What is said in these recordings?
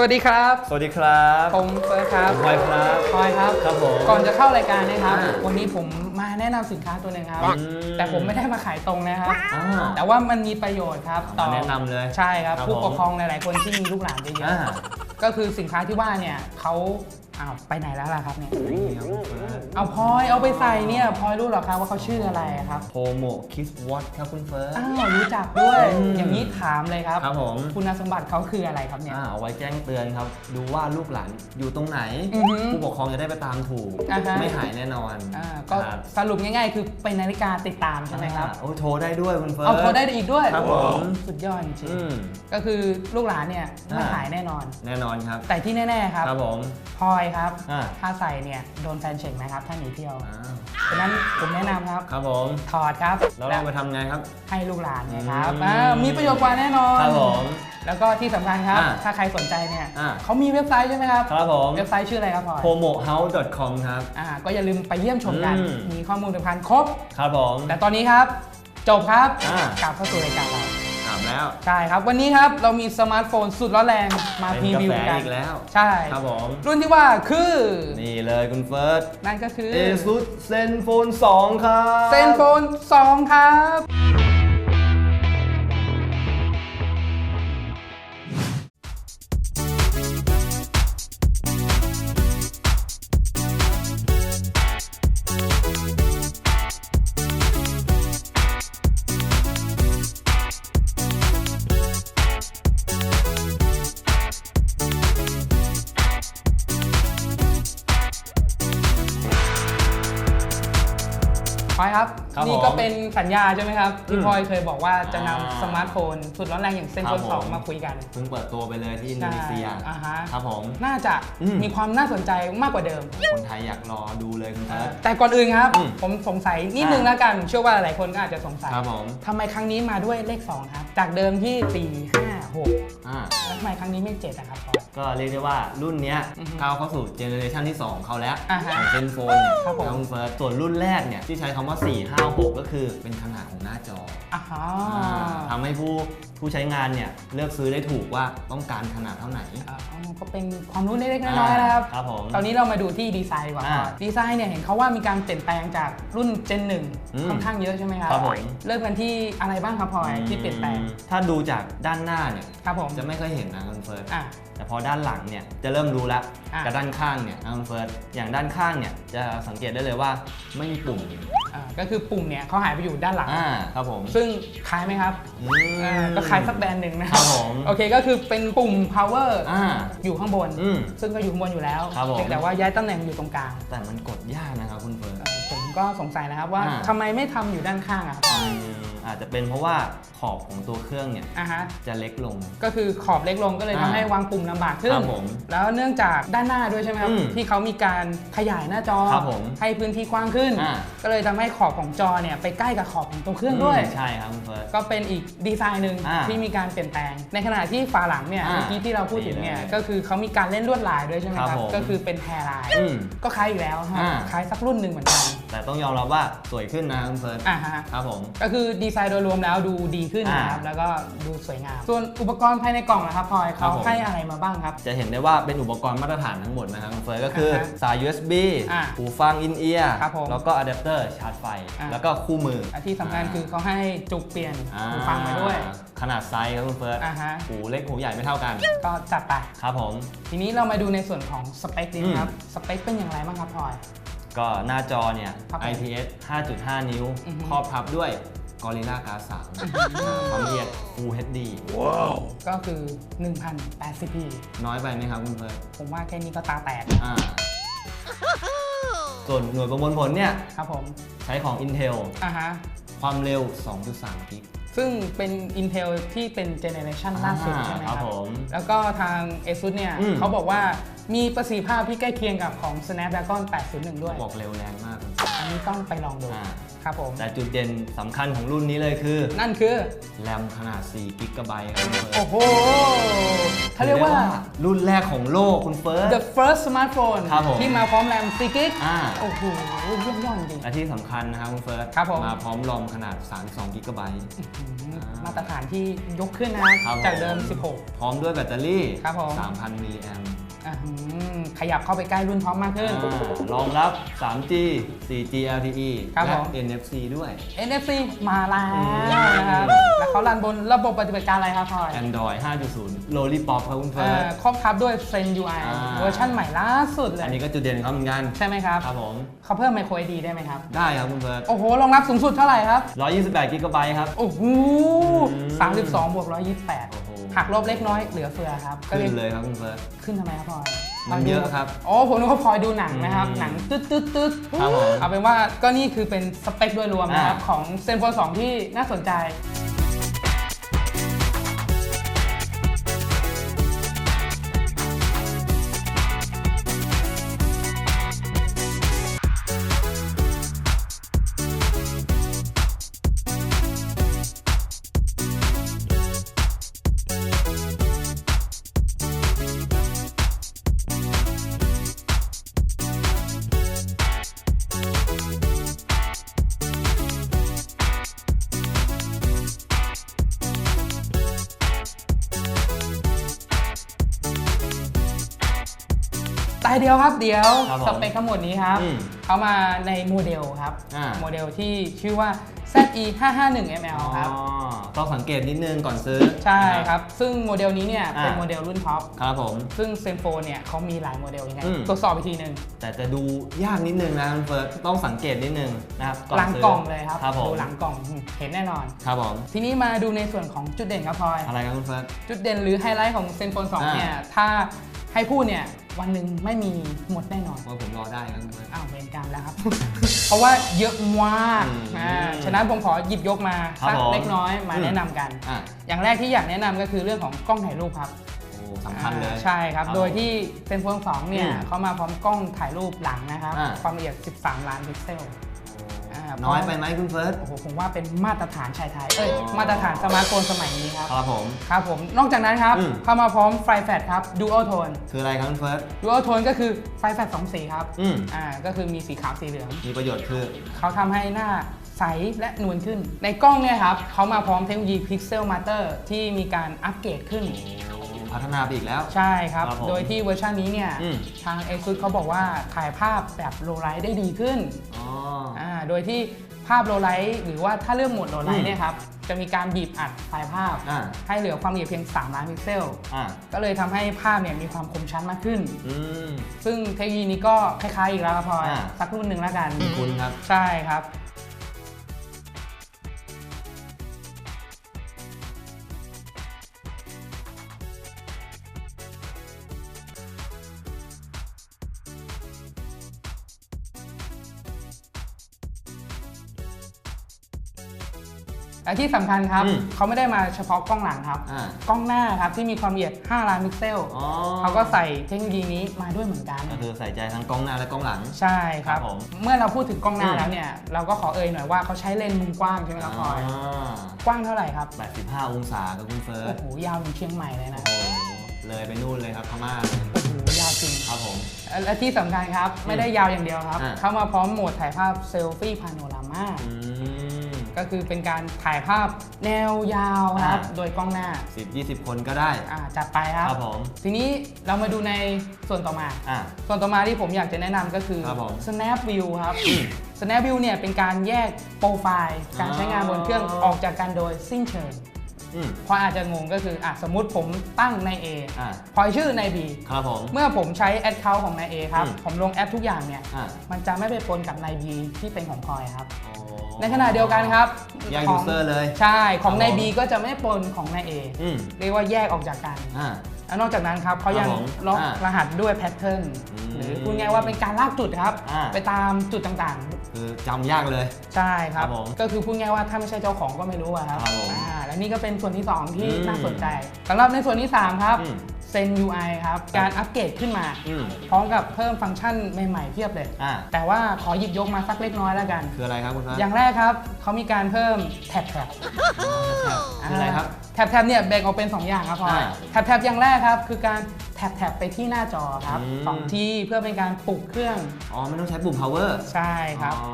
สวัสดีครับ สวัสดีครับผมเฟิร์สครับผมพลอยครับพลอยครับ ครับผม ก่อนจะเข้ารายการนะครับอ่าวันนี้ผมมาแนะนำสินค้าตัวหนึ่งครับอืมแต่ผมไม่ได้มาขายตรงนะครับอ่าแต่ว่ามันมีประโยชน์ครับเอามาแนะนำเลย ใช่ครับครับผู้ผมปกครองหลาย ๆ คนที่มีลูกหลานเยอ่าอะๆก็คือสินค้าที่ว่าเนี่ยเขา อ้าวไปไหนแล้วล่ะครับเนี่ยนี่ครับคุณเฟิร์สเอาพลอยเอาไปใส่เนี่ยพลอยรู้เหรอครับว่าเขาชื่ออะไรครับ โฮโมคิสวอตครับคุณเฟิร์ส อ้าวรู้จักด้วย อืม อย่างนี้ถามเลยครับ ครับผมคุณสมบัติเขาคืออะไรครับเนี่ย อ่าเอาไว้แจ้งเตือนครับ ดูว่าลูกหลานอยู่ตรงไหน อือฮึผู้ปกครองจะได้ไปตามถูก อ่าฮะ ไม่หายแน่นอนอ่าก็ครับสรุปง่ายๆ คือเป็นนาฬิกาติดตามใช่ไหมครับอ่าโอ้โทรได้ด้วยคุณเฟิร์ส เอาโทรได้อีกด้วยครับผม สุดยอดจริงอืม ๆก็คือลูกหลานเนี่ยไม่อ่า หายแน่นอน แน่นอนครับ แต่ที่แน่ๆครับครับผม พลอยครับ อ่า ถ้าใส่เนี่ยโดนแฟนเช็คนะครับ ถ้าหนีเที่ยวอ้าวฉะนั้นผมแนะนำครับ ครับผมถอดครับแล้วเราไปทำไงครับ ให้ลูกหลานเนะครับอืม อ่ามีประโยชน์กว่าแน่นอน ครับผม แล้วก็ที่สำคัญครับ อ่าถ้าใครสนใจเนี่ยอ่า เขามีเว็บไซต์ใช่ไหมครับ ครับผม เว็บไซต์ชื่ออะไรครับพลอย homohouse.com ครับ อ่าก็อย่าลืมไปเยี่ยมชมกัน อืม มีข้อมูลสำคัญครบ ครับผม แต่ตอนนี้ครับ จบครับ อ่าก กลับเข้าสู่รายการเรา ถามแล้ว ใช่ครับ วันนี้ครับเรามีสมาร์ทโฟนสุดร้อนแรงมาเป็นพรีกาวิวแฟกันอีกแล้ว ใช่ครับผมรุ่นที่ว่าคือ นี่เลยคุณเฟิร์ส นั่นก็คือ ASUS ZenFone 2 ครับเซนโฟน2ครับ ครับ ครับนี่ก็ผมเป็นสัญญาใช่ไหมครับที่อืมพลอยเคยบอกว่าจะนำอ่าสมาร์ทโฟนสุดร้อนแรงอย่างเซนคโฟรับนผม 2มาคุยกันเพิ่งเปิดตัวไปเลยที่อินโดนีเซีย ใช่อ่าฮะครับผม น่าจะอืม มีความน่าสนใจมากกว่าเดิม คนไทยอยากรอดูเลยคุณเฟิร์สแต่ก่อนอื่นครับ อืมผมสงสัยนิดนึงอ่า แล้วกัน เชื่อว่าหลายคนก็อาจจะสงสัยครับผม ทำไมครั้งนี้มาด้วยเลข 2 ครับ จากเดิมที่ 4 5 6อ่าแล้วทำไมครั้งนี้ไม่7อะครับพลอย ก็เรียกได้ว่ารุ่นเนี้ยอือฮึก้าวเข้าสู่เจเนอเรชันที่ 2 เขาแล้วอ่าฮะของเซนโฟนเนี่ยครับผมนะคุณเฟิร์สส่วนรุ่นแรกเนี่ยที่ใช้คำว่า 4 5 6 ก็คือเป็นขนาดของหน้าจออ่าฮะ อ่าทำให้ผู้ ผู้ใช้งานเนี่ยเลือกซื้อได้ถูกว่าต้องการขนาดเท่าไหร่อ่าก็เป็นความรู้เล็กๆน้อยๆนะครับ ครับผม ตอนนี้เรามาดูที่ดีไซน์ดีกว่าอ่าดีไซน์เนี่ยเห็นเขาว่ามีการเปลี่ยนแปลงจากรุ่น Gen อืม1ค่อนข้างเยอะใช่ไหมครับครับผม เริ่มกันที่อะไรบ้างครับพลอยที่เปลี่ยนแปลง ถ้าดูจากด้านหน้าเนี่ย ครับผมจะไม่ค่อยเห็นนะคุณเฟิร์สอะ แต่พอด้านหลังเนี่ยจะเริ่มรู้แล้วอะกับด้านข้างเนี่ยนะคุณเฟิร์สอย่างด้านข้างเนี่ยจะสังเกตได้เลยว่าไม่มีปุ่มอ่าก็คือปุ่มเนี่ยเขาหายไปอยู่ด้านหลัง อ่าครับผมซึ่งคล้ายไหมครับอืม อ่าก็คล้ายสักแบรนด์หนึ่งนะคครัรับบผม โอเคก็คือเป็นปุ่ม power อ่า อยู่ข้างบน อืมซึ่งก็อยู่ข้างบนอยู่แล้วครับผม เพียงแต่ว่าย้ายตำแหน่งอยู่ตรงกลางแต่มันกดยากนะครับคุณเฟิร์ส เอ่อผมก็สงสัยนะครับว่าอ่า ทำไมไม่ทำอยู่ด้านข้างอะครับ อืม อาจจะเป็นเพราะว่าขอบของตัวเครื่องเนี่ยอะฮะ จะเล็กลง ก็คือขอบเล็กลงก็เลยทำอ่าให้วางปุ่มลำบากขึ้นครับผมแล้วเนื่องจากด้านหน้าด้วยใช่ไหมครับ อืมที่เขามีการขยายหน้าจอ ครับผมให้พื้นที่กว้างขึ้น อ่า ก็เลยทำให้ขอบของจอเนี่ยไปใกล้กับขอบของตัวเครื่องด้วย มใช่ครับคุณเฟิร์ส ก็เป็นอีกดีไซน์หนึ่งอ่าที่มีการเปลี่ยนแปลง ในขณะที่ฝาหลังเนี่ยอ่าเมื่อกี้ที่เราพูดถึงเนี่ยดีเลยก็คือเขามีการเล่นลวดลายด้วยใช่ไหมคครัรับบผมก็คือเป็นแฮร์ไลน์อืมก็คล้ายอยู่แล้วครับอ่า คล้ายสักรุ่นหนึ่งเหมือนกัน แต่ต้องยอมรับว่าสวยขึ้นนะคุณเฟิร์สอ่าฮะ ครับผม ก็คือดีไซน์โดยรวมแล้วดูดีขึ้นนะครับ อ่าแล้วก็ดูสวยงาม ส่วนอุปกรณ์ภายในกล่องนะครับพลอยครัเขาบผม ให้อะไรมาบ้างครับ จะเห็นได้ว่าเป็นอุปกรณ์มาตรฐานทั้งหมดนะครับคุณเฟิร์สก็คืออ่าฮะสาย USB อ่าหูฟังอินเอียร์ครับผมแล้วก็อะแดปเตอร์ชาร์จไฟ อ่า แล้วก็คู่มือและที่สำคัญคือเขาให้จุกเปลี่ยนอ่าหูฟังมาด้วย ขนาดไซส์ครับคุณเฟิร์สอ่าฮะ หูเล็กหูใหญ่ไม่เท่ากัน ก็จัดไป ครับผม ทีนี้เรามาดูในส่วนของสเปคดีอืมครับ สเปคเป็นอย่างไรบ้างครับพลอย ก็หน้าจอเนี่ย ครับผม IPS 5.5 นิ้ว อือฮึ ครอบทับด้วย Gorilla Glass 3ความละเอียด Full HD ก็คือ 1080p น้อยไปไหมครับคุณเฟิร์สผมว่าแค่นี้ก็ตาแตกอ่า ส่วนหน่วยประมวลผลเนี่ย ครับผม ใช้ของ Intel อ่าฮะ ความเร็ว 2.3 กิก ซึ่งเป็น Intel ที่เป็นเจเนเรชันล่าสุดอ่าใช่ไหมคครัรับบผมแล้วก็ทาง ASUS เนี่ยอืม เขาบอกว่ามีประสิทธิภาพที่ใกล้เคียงกับของ Snapdragon 801 ด้วย บอกเร็วแรงมากคุณอั นนี้ต้องไปลองดูอ่า ครับผม แต่จุดเด่นสำคัญของรุ่นนี้เลยคือนั่นคือ แรมขนาด 4 กิกะไบต์ครับคุณเฟิร์สโอ้โหเขาเรียกว่า รุ่นแรกของโลกคุณเฟิร์ส the first smartphone ครับผม ที่มาพร้อมแรม4กิกอ่า โอ้โหเยี่ยมยอดจริง และที่สำคัญนะครับคุณเฟิร์สครับผม มาพร้อมรอมขนาด 32กิกะไบต์อืมอ่ามาตรฐานที่ยกขึ้นนะครับ จากเดิมผพร้อมด้วยแบตเตอรี่ ครับผม 3,000 มิลลิแอมป์16อ่าหืม ขยับเข้าไปใกล้รุ่นท็อปมากขึ้น รองรับ 3G 4G LTE ครับและ ผม NFC ด้วย NFC มาแล้วอืมนะครับ แล้วเขารันบนระบบปฏิบัติการอะไรครับพลอย Android 5.0 Lollipop ครับคุณเฟิเอ่ร์อส ครอบครับด้วย Zen UI อ่า เวอร์ชันใหม่ล่าสุดเลอันยนี้ก็จุดเด่นของเขาเหมือนกัน ใช่ไหมครับ ครับผม เขาเพิ่ม micro SD ได้ไหมครับ ได้ครับคุณเฟิร์สโอ้โหรองรับสูงสุดเท่าไหร่ครับ 128กิกะไบต์ครับ โอ้โหอืม32บวกโอ้โห128 หักลบเล็กน้อยเหลือเฟือครับก็ขึ้เลยนเลยครับคุณเฟิร์สขึ้นทำไมครับพลอยมันเยอะครับอ๋อผมนึกว่าพลอยดูหนังนะครับอืมหนังตึ๊ดตึ๊ดตึ๊ดครับผมเอาเป็นว่าก็นี่คือเป็นสเปคโดยรวมนะครับอ่าของ Zenfone 2ที่น่าสนใจ เดียวครับเดียวครับผมสเปคทั้งหมดนี้ครับ อืมเขามาในโมเดลครับ อ่า โมเดลที่ชื่อว่า ZE 551 ml ครับ อ๋อต้องสังเกตนิดนึงก่อนซื้อใช่นะ ครับ ซึ่งโมเดลนี้เนี่ยอ่า เป็นโมเดลรุ่นท็อป ครับผม ซึ่งเซนโฟเนี่ยเขามีหลายโมเดลยังไง อืม ตรวจสอบอีกทีหนึ่งแต่จะดูยากนิดนึงนะคุณเฟิร์สต้องสังเกตนิดนึงนะครับก่อนหลังซื้กล่องเลยครับครับผมดูหลังกล่องเห็นแน่นอน ครับผมทีนี้มาดูในส่วนของจุดเด่นครับพลอย อะไรครับคุณเฟิร์ส จุดเด่นหรือไฮไลท์ของเซนโฟน2อ่าเนี่ยถ้าให้พูดเนี่ย วันหนึ่งไม่มีหมดแน่นอนว่าผมรอได้ครับคุณเฟิร์สอ้าวเวรกรรมแล้วครับ เพราะว่าเยอะมากอืมอ่าฉะนั้นผมขอหยิบยกมาครับสักผมเล็กน้อยมาอืมแนะนำกันอะอย่างแรกที่อยากแนะนำก็คือเรื่องของกล้องถ่ายรูปครับโอ้สำคัญเลยอ่าใช่ครับครับ โดยที่เซนโฟน2เนี่ยอืมเขามาพร้อมกล้องถ่ายรูปหลังนะครับอ่าความละเอียด 13 ล้านพิกเซล อ่าน้อยไปไหมคุณเฟิร์สโอ้โหผมว่าเป็นมาตรฐานชายไทยเอ้ยอ๋อมาตรฐานสมาร์ทโฟนสมัยนี้ครับครับผม ครับผมนอกจากนั้นครับ อืม เข้ามาพร้อมไฟแฟลชครับ Dual Tone คืออะไรครับคุณเฟิร์ส Dual Tone ก็คือไฟแฟลชสองสีครับอืม อ่าก็คือมีสีขาวสีเหลือง มีประโยชน์คือ เขาทำให้หน้าใสและนวลขึ้น ในกล้องเนี่ยครับเขามาพร้อมเทคโนโลยี Pixel Master ที่มีการอัปเกรดขึ้น พัฒนาไปอีกแล้ว ใช่ครับ ครับผมโดยที่เวอร์ชันนี้เนี่ยอืม ทาง ASUS เขาบอกว่าถ่ายภาพแบบโลไลท์ได้ดีขึ้นอ๋ออ่าโดยที่ภาพโลไลท์หรือว่าถ้าเรื่องโหมดโลไลอืท์มเนี่ยครับจะมีการบีบอัดไฟล์ภาพ อ่า ให้เหลือความละเอียดเพียง 3 ล้านพิกเซล อ่าก็เลยทำให้ภาพเนี่ยมีความคมชัดมากขึ้น อืม ซึ่งเทคโนโลยีนี้ก็คล้ายๆอีกแล้วครับพลอยอ่า สักรุ่นหนึ่งแล้วกัน คุณครับ ใช่ครับ และที่สำคัญครับ อืมเขาไม่ได้มาเฉพาะกล้องหลังครับ อ่ากล้องหน้าครับที่มีความละเอียด 5 ล้านพิกเซลอ๋อ เขาก็ใส่เทคโนโลยีนี้มาด้วยเหมือนกัน ก็คือใส่ใจทั้งกล้องหน้าและกล้องหลัง ใช่ครับครับผมเมื่อเราพูดถึงกล้องหน้าอืม แล้วเนี่ย เราก็ขอเอ่ยหน่อยว่าเขาใช้เลนส์มุมกว้างใช่ไหมครับพลอยอ่ากว้างเท่าไหร่ครับ85 องศาครับคุณเฟิร์โอ้สโห ยาวถึงเชียงใหม่เลยนะ โอ้โหเลยไปนู่นเลยครับพม่าเลยโอ้โห ยาวจริง ครับผม และที่สำคัญครับ ไม่ได้ยาวอย่างเดียวครับ อ่า เข้ามาพร้อมโหมดถ่ายภาพเซลฟี่พาโนรามา อืม ก็คือเป็นการถ่ายภาพแนวยาวครับ อ่า โดยกล้องหน้าสิบยี่สิบคนก็ได้ อ่าจัดไปครับ ครับผม ทีนี้เรามาดูในส่วนต่อมา อ่าส่วนต่อมาที่ผมอยากจะแนะนำก็คือ ครับผม Snap View ครับอืม Snap View เนี่ยเป็นการแยกโปรไฟล์ การใช้งานบนเครื่องอ๋อออกจากกันโดยสิ้นเชิงอืมเพราะอาจจะงงก็คืออะสมมติผมตั้งใน A อ่าพลอยชื่อใน B ครับผม เมื่อผมใช้แอดเคาท์ของนาย A ครับ อืมผมลงแอดทุกอย่างเนี่ย อ่ามันจะไม่ไปปนกับนาย B ที่เป็นของพลอยครับ อ๋อ ในขณะเดียวกันครับแยกขยูองเซอร์เลยใช่ของนายครับ B ผมก็จะไม่ปนของนาย A อืมเรียกว่าแยกออกจากกัน อ่า แล้วนอกจากนั้นครับเขายังครับผมล็อกอ่ารหัสด้วยแพทเทิร์นอืมหรือพูดง่ายๆว่าเป็นการลากจุดครับ อ่า ไปตามจุดต่างคือจำยากเลย ๆ ใช่ครับ ครับผมก็คือพูดง่ายๆว่าถ้าไม่ใช่เจ้าของก็ไม่รู้อะครับครับผมอ่าและนี่ก็เป็นส่วนที่ 2 ที่อืมน่าสนใจสำหรับในส่วนที่ 3 ครับ อืม Zen UI ครับ การอัปเกรดขึ้นมา อืม พร้อมกับเพิ่มฟังก์ชันใหม่ๆเพียบเลย อ่า แต่ว่าขอหยิบยกมาสักเล็กน้อยแล้วกัน คืออะไรครับคุณฟ้าอย่างแรกครับ เขามีการเพิ่มแท็บแท็บคืออะไรครับ แท็บแท็บเนี่ยแบ่งออกเป็น 2 อย่างครับพลอยอ่าแท็บแท็บอย่างแรกครับ คือการแท็บแท็บไปที่หน้าจอครับอืม สองทีเพื่อเป็นการปลุกเครื่อง อ๋อไม่ต้องใช้ปุ่ม power ใช่ครับ อ๋อ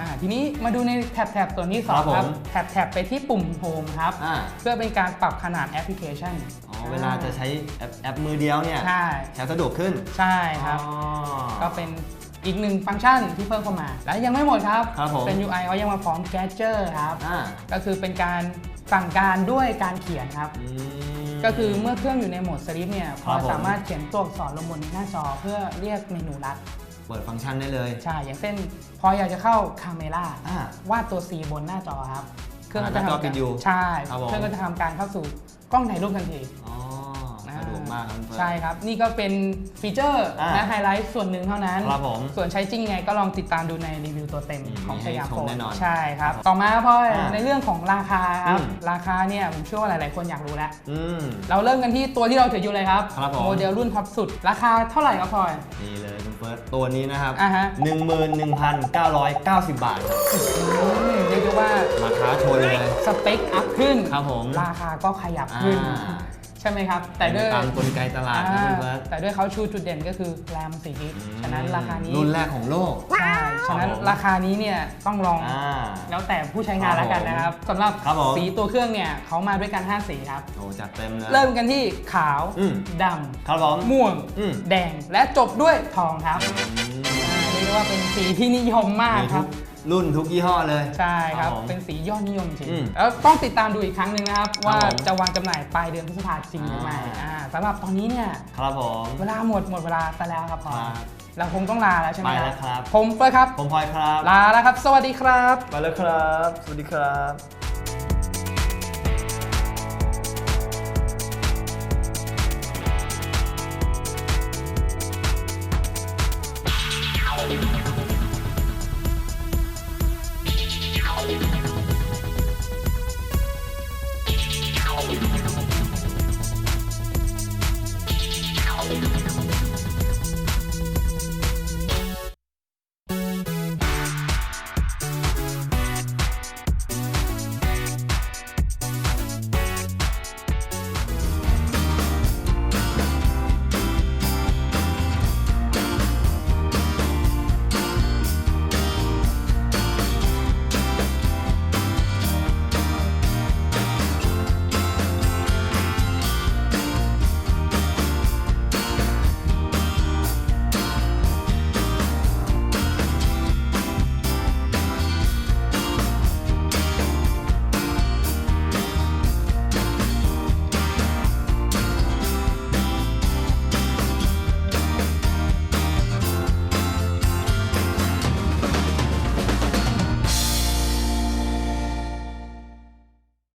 อ่าทีนี้มาดูในแท็บแท็บตัวที่สอครังบผมครับแท็บแท็บไปที่ปุ่มโฮมครับ อ่า เพื่อเป็นการปรับขนาดแอปพลิเคชันอ๋อ เวลาจะใช้แอปแอปมือเดียวเนี่ยใช่ ใช้สะดวกขึ้นใช่ครับ อ๋อ ก็เป็นอีกหนึ่งฟังก์ชันที่เพิ่มเข้ามา และยังไม่หมดครับ ครับผม เป็น UI เขายังมาพร้อม Gadget ครับ อ่าก็คือเป็นการสั่งการด้วยการเขียนครับ อืม ก็คือเมื่อเครื่องอยู่ในโหมดสลิปเนี่ยพครัอบผม สามารถเขียนตัวอักษรลงบนหน้าจอเพื่อเรียกเมนูลัด เปิดฟังก์ชันได้เลย ใช่ อย่างเช่น พออยากจะเข้าคาเมล่าอ่าวาดตัว C บนหน้าจอครับ เครื่องก็จะหน้าจอทำปิกาดรอยู่ใช่ ครับผม เครื่องก็จะทำการเข้าสู่ กล้องถ่ายรูปทันทีอ๋อสะดวกมากครับคุณเฟิร์สใช่ครับ นี่ก็เป็นฟีเจอร์อ่าและไฮไลท์ส่วนหนึ่งเท่านั้น ครับผมส่วนใช้จริงไงก็ลองติดตามดูในรีวิวตัวเต็มอืมของมีสให้ยามชมโฟนแน่นอนใช่ครับ ต่อมาพ่อยอ่าในเรื่องของราคาครับอืม ราคาเนี่ยผมเชื่อว่าหลาย ๆ คนอยากรู้แล้ว อืม เราเริ่มกันที่ตัวที่เราถืออยู่เลยครับ ครับผม โมเดลรุ่นท็อปสุด ราคาเท่าไหร่ครับพลอย นี่เลยคุณเฟิร์สตัวนี้นะครับอ่าฮะ 11,990 บาทครับอืมเรียกได้ว่าราคาชนเลย สเปคอัพขึ้น ครับผมราคาก็ขยับขึ้นอ่าใช่ไหมครับ แต่ด้วยตามกลไกตลาดนะคุณเฟิร์สแต่ด้วยเขาชูจุดเด่นก็คือแรม4กิกฉะนั้นราคานี้รุ่นแรกของโลกใช่ฉะนั้นครับผมราคานี้เนี่ยต้องลองอ่าแล้วแต่ผู้ใช้งานครับแล้วกันนะครับสำหรับครับผมสีตัวเครื่องเนี่ยเขามาด้วยกัน 5 สีครับโอ้จัดเต็มเลยเริ่มกันที่ขาวอืมดครับผมำม่วงอืมแดงและจบด้วยทองครับอืมอ่าเรียกได้ว่าเป็นสีที่นิยมมากมีคทุรับก รุ่นทุกยี่ห้อเลย ใช่ครับครับ ผม เป็นสียอดนิยมจริงอืมแล้วต้องติดตามดูอีกครั้งหนึ่งนะครับ ว่าผมจะวางจำหน่ายปลายเดือนพฤษภาคมจริงหรือไม่อ่า อ่าสำหรับตอนนี้เนี่ย ครับผม เวลาหมดหมดเวลาไปแล้วครับพอครับเราคงต้องลาแล้วใช่ไหมไปแล้วครับ ผมเฟิร์สครับ ผมพลอยครับ ลาแล้วครับ สวัสดีครับ ไปแล้วครับ สวัสดีครับ